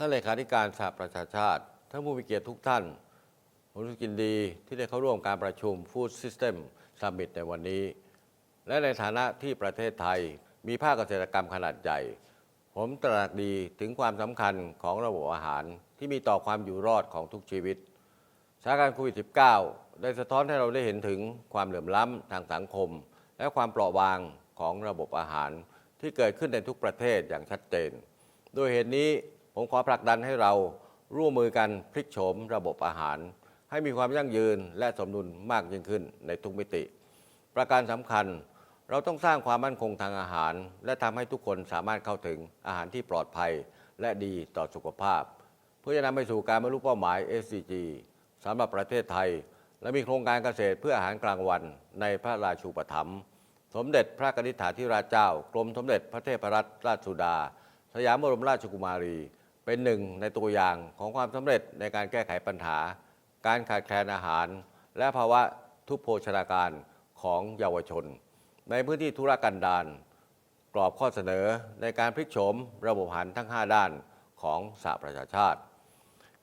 ท่านเลขาธิการสหประชาชาติ ท่านผู้มีเกียรติทุกท่าน ผมรู้สึกยินดีที่ได้เข้าร่วมการประชุม Food System Summit ในวันนี้ และในฐานะที่ประเทศไทยมีภาคเกษตรกรรมขนาดใหญ่ ผมตระหนักดีถึงความสำคัญของระบบอาหารที่มีต่อความอยู่รอดของทุกชีวิตสถานการณ์โควิด -19 ได้สะท้อนให้เราได้เห็นถึงความเหลื่อมล้ำทางสังคม และความเปราะบางของระบบอาหารที่เกิดขึ้นในทุกประเทศอย่างชัดเจน โดยเหตุนี้ ผมขอผลักดันให้เราร่วมมือกันพลิกโฉมระบบอาหาร ให้มีความยั่งยืนและสมดุลมากยิ่งขึ้นในทุกมิติ ประการสำคัญเราต้องสร้างความมั่นคงทางอาหาร และทำให้ทุกคนสามารถเข้าถึงอาหารที่ปลอดภัยและดีต่อสุขภาพ เพื่อจะนำไปสู่การบรรลุเป้าหมาย SDG สำหรับประเทศไทย และมีโครงการเกษตรเพื่ออาหารกลางวันในพระราชูปถัมภ์สมเด็จพระกนิษฐาธิราชเจ้า กรมสมเด็จพระเทพรัตนราชสุดา สยามบรมราชกุมารี เป็นหนึ่งในตัวอย่างของความสำเร็จในการแก้ไขปัญหา การขาดแคลนอาหาร และภาวะทุพโภชนาการของเยาวชน ในพื้นที่ธุรกันดารกรอบข้อเสนอในการพลิกโฉมระบบอาหารทั้ง 5 ด้านของสหประชาชาติ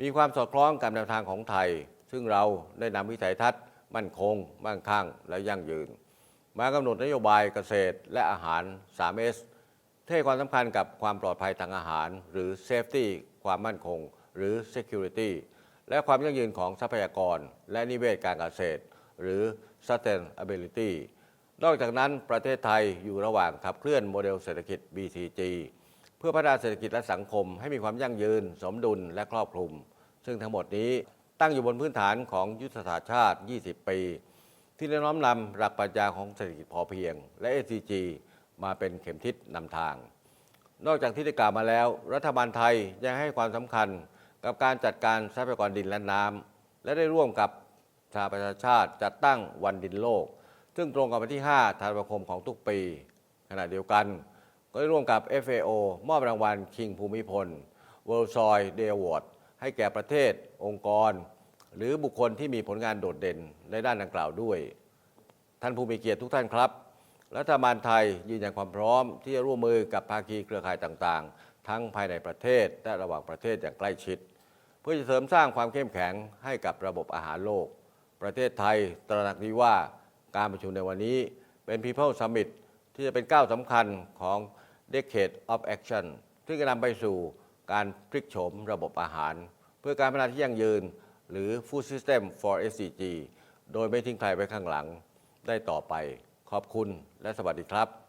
มีความสอดคล้องกับแนวทางของไทย ซึ่งเราได้นำวิสัยทัศน์ มั่นคง มั่งคั่ง และยั่งยืน มากำหนดนโยบายเกษตรและอาหาร 3S ให้ความสำคัญกับความปลอดภัยทางอาหาร หรือ Safety ความมั่นคง หรือ Security และความยั่งยืนของทรัพยากร และนิเวศการเกษตร หรือ Sustainability นอกจากนั้นประเทศไทยอยู่ระหว่างขับเคลื่อนโมเดลเศรษฐกิจ BCG เพื่อพัฒนาเศรษฐกิจและสังคมให้มีความยั่งยืน สมดุลและครอบคลุม ซึ่งทั้งหมดนี้ตั้งอยู่บนพื้นฐานของยุทธศาสตร์ชาติ 20 ปี ที่ได้น้อมนำหลักปรัชญาของเศรษฐกิจพอเพียง และ SDG มาเป็นเข็มทิศนำทาง นอกจากที่ได้กล่าวมาแล้ว รัฐบาลไทยยังให้ความสำคัญกับการจัดการทรัพยากรดินและน้ำและได้ร่วมกับสหประชาชาติจัดตั้งวันดินโลก ซึ่งตรงกับวันที่ 5 ธันวาคมของทุกปี ขณะเดียวกัน ก็ได้ร่วมกับ FAO มอบรางวัล King ภูมิพล World Soil Day Award ให้แก่ประเทศ องค์กร หรือบุคคลที่มีผลงานโดดเด่นในด้านดังกล่าวด้วย ท่านผู้มีเกียรติทุกท่านครับ รัฐบาลไทยยืนยันความพร้อมที่จะร่วมมือกับภาคีเครือข่ายต่างๆ ทั้งภายในประเทศและระหว่างประเทศอย่างใกล้ชิด เพื่อจะเสริมสร้างความเข้มแข็งให้กับระบบอาหารโลก ประเทศไทยตระหนักดีว่าการประชุมในวันนี้เป็น People Summit ที่จะเป็นก้าวสำคัญของ Decade of Action ซึ่งจะนำไปสู่การพลิกโฉมระบบอาหาร เพื่อการพัฒนาที่ยั่งยืน หรือ Food System for SDG โดยไม่ทิ้งใครไว้ข้างหลังได้ต่อไป ขอบคุณและสวัสดีครับ